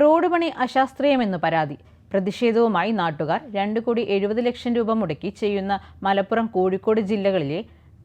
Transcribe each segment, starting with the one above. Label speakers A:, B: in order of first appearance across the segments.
A: Road പണി അശാസ്ത്രീയമെന്ന് പരാതി. പ്രതിഷേധവുമായി നാട്ടുകാർ രണ്ട് കോടി എഴുപത് ലക്ഷം രൂപ മുടക്കി ചെയ്യുന്ന മലപ്പുറം കോഴിക്കോട് ജില്ലകളിലെ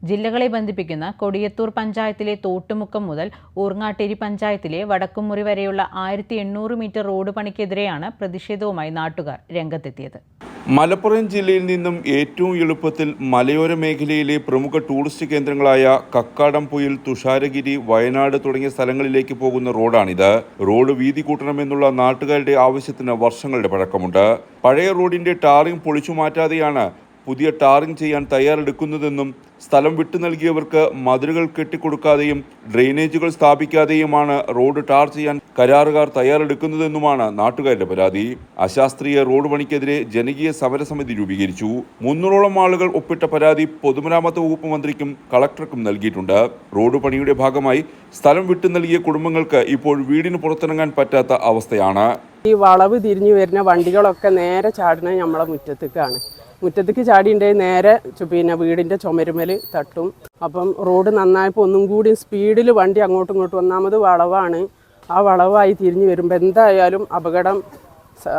A: ജില്ലകളെ ബന്ധിപ്പിക്കുന്ന കൊടിയത്തൂർ പഞ്ചായത്തിലെ തോട്ടുമുക്കം മുതൽ ഊർങ്ങാട്ടേരി പഞ്ചായത്തിലെ വടക്കുംമുറി വരെയുള്ള ആയിരത്തി എണ്ണൂറ് മീറ്റർ റോഡ് പണിക്കെതിരെയാണ് പ്രതിഷേധവുമായി നാട്ടുകാർ രംഗത്തെത്തിയത്.
B: മലപ്പുറം ജില്ലയിൽ നിന്നും ഏറ്റവും എളുപ്പത്തിൽ മലയോര മേഖലയിലെ പ്രമുഖ ടൂറിസ്റ്റ് കേന്ദ്രങ്ങളായ കക്കാടംപൊയിൽ തുഷാരഗിരി വയനാട് തുടങ്ങിയ സ്ഥലങ്ങളിലേക്ക് പോകുന്ന റോഡാണിത്. റോഡ് വീതി കൂട്ടണമെന്നുള്ള നാട്ടുകാരുടെ ആവശ്യത്തിന് വർഷങ്ങളുടെ പഴക്കമുണ്ട്. പഴയ റോഡിന്റെ ടാറിംഗ് പൊളിച്ചു മാറ്റാതെയാണ് പുതിയ ടാറിംഗ് ചെയ്യാൻ തയ്യാറെടുക്കുന്നതെന്നും സ്ഥലം വിട്ടു നൽകിയവർക്ക് മതിലുകൾ കെട്ടിക്കൊടുക്കാതെയും ഡ്രെയിനേജുകൾ സ്ഥാപിക്കാതെയുമാണ് റോഡ് ടാർ ചെയ്യാൻ കരാറുകാർ തയ്യാറെടുക്കുന്നതെന്നുമാണ് നാട്ടുകാരുടെ പരാതി. അശാസ്ത്രീയ റോഡ് പണിക്കെതിരെ ജനകീയ സമരസമിതി രൂപീകരിച്ചു. മുന്നൂറോളം ആളുകൾ ഒപ്പിട്ട പരാതി പൊതുമരാമത്ത് വകുപ്പ് മന്ത്രിക്കും കളക്ടർക്കും നൽകിയിട്ടുണ്ട്. റോഡ് പണിയുടെ ഭാഗമായി സ്ഥലം വിട്ടു നൽകിയ കുടുംബങ്ങൾക്ക് ഇപ്പോൾ വീടിന് പുറത്തിറങ്ങാൻ പറ്റാത്ത അവസ്ഥയാണ്.
C: ഈ വളവ് തിരിഞ്ഞു വരുന്ന വണ്ടികളൊക്കെ നേരെ ചാടുന്നത് നമ്മളെ മുറ്റത്തേക്കാണ്. മുറ്റത്തേക്ക് ചാടിയിട്ടുണ്ടെങ്കിൽ നേരെ പിന്നെ വീടിന്റെ ചുമരുമൽ തട്ടും. അപ്പം റോഡ് നന്നായപ്പോൾ ഒന്നും കൂടി സ്പീഡിൽ വണ്ടി അങ്ങോട്ടും ഇങ്ങോട്ടും ഒന്നാമത് വളവാണ്. ആ വളവായി തിരിഞ്ഞു വരുമ്പോൾ എന്തായാലും അപകടം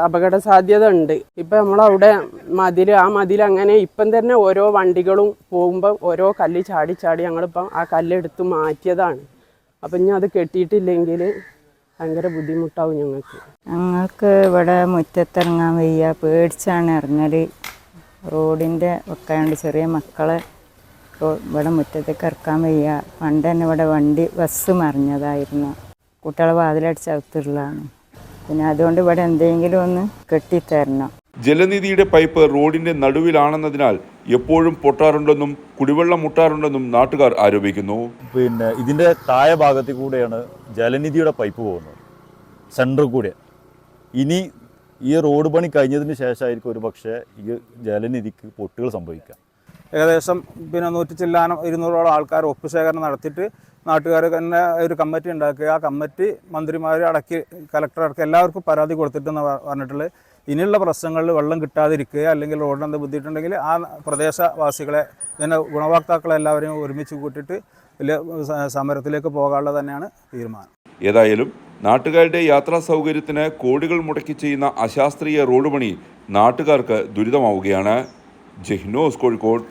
C: അപകട സാധ്യത ഉണ്ട്. ഇപ്പം നമ്മളവിടെ മതിൽ ആ മതിൽ അങ്ങനെ ഇപ്പം തന്നെ ഓരോ വണ്ടികളും പോകുമ്പോൾ ഓരോ കല്ല് ചാടി ചാടി ഞങ്ങളിപ്പം ആ കല്ലെടുത്ത് മാറ്റിയതാണ്. അപ്പം ഇനി അത് കെട്ടിയിട്ടില്ലെങ്കിൽ ഭയങ്കര ബുദ്ധിമുട്ടാവും ഞങ്ങൾക്ക്.
D: ഞങ്ങൾക്ക് ഇവിടെ മുറ്റത്തിറങ്ങാൻ വയ്യ പേടിച്ചാണ് ഇറങ്ങൽ റോഡിന്റെ വെക്കാണ്ട് ചെറിയ മക്കളെ റോ- ഇവിടെ മുറ്റത്തേക്ക് ഇറക്കാൻ വയ്യ. പണ്ട് തന്നെ ഇവിടെ വണ്ടി ബസ് മറിഞ്ഞതായിരുന്നു. കുട്ടികളെ വാതിലടിച്ച് അകത്തുള്ളതാണ്. പിന്നെ അതുകൊണ്ട് ഇവിടെ എന്തെങ്കിലും ഒന്ന് കെട്ടിത്തരണം.
B: ജലനിധിയുടെ പൈപ്പ് റോഡിന്റെ നടുവിലാണെന്നതിനാൽ എപ്പോഴും പൊട്ടാറുണ്ടെന്നും കുടിവെള്ളം മുട്ടാറുണ്ടെന്നും നാട്ടുകാർ ആരോപിക്കുന്നു.
E: പിന്നെ ഇതിന്റെ താഴെ ഭാഗത്തിൽ കൂടെയാണ് ജലനിധിയുടെ പൈപ്പ് പോകുന്നത്. സെന്ററിൽ കൂടെ. ഇനി ഈ റോഡ് പണി കഴിഞ്ഞതിന് ശേഷമായിരിക്കും ഒരു പക്ഷേ ഈ ജലനിധിക്ക് പൊട്ടുകൾ സംഭവിക്കുക.
F: ഏകദേശം പിന്നെ നൂറ്റി ചില്ലാനം ഇരുന്നൂറോളം ആൾക്കാർ ഒപ്പ് ശേഖരണം നടത്തിയിട്ട് നാട്ടുകാർ തന്നെ ഒരു കമ്മിറ്റി ഉണ്ടാക്കുക. ആ കമ്മിറ്റി മന്ത്രിമാർ അടക്കി കലക്ടർ അടക്കി എല്ലാവർക്കും പരാതി കൊടുത്തിട്ടെന്ന് പറഞ്ഞിട്ടുള്ളത്. ഇനിയുള്ള പ്രശ്നങ്ങളിൽ വെള്ളം കിട്ടാതിരിക്കുക അല്ലെങ്കിൽ റോഡിന് എന്ത് ബുദ്ധിമുട്ടുണ്ടെങ്കിൽ ആ പ്രദേശവാസികളെ ഇതിന്റെ ഗുണഭോക്താക്കളെ എല്ലാവരെയും ഒരുമിച്ച് കൂട്ടിയിട്ട് വലിയ സമരത്തിലേക്ക് പോകാനുള്ള തന്നെയാണ് തീരുമാനം.
B: ഏതായാലും നാട്ടുകാരുടെ യാത്രാ സൗകര്യത്തിന് കോടികൾ മുടക്കി ചെയ്യുന്ന അശാസ്ത്രീയ റോഡ് പണി നാട്ടുകാർക്ക് ദുരിതമാവുകയാണ്. ജഹ്നോസ് കോഴിക്കോട്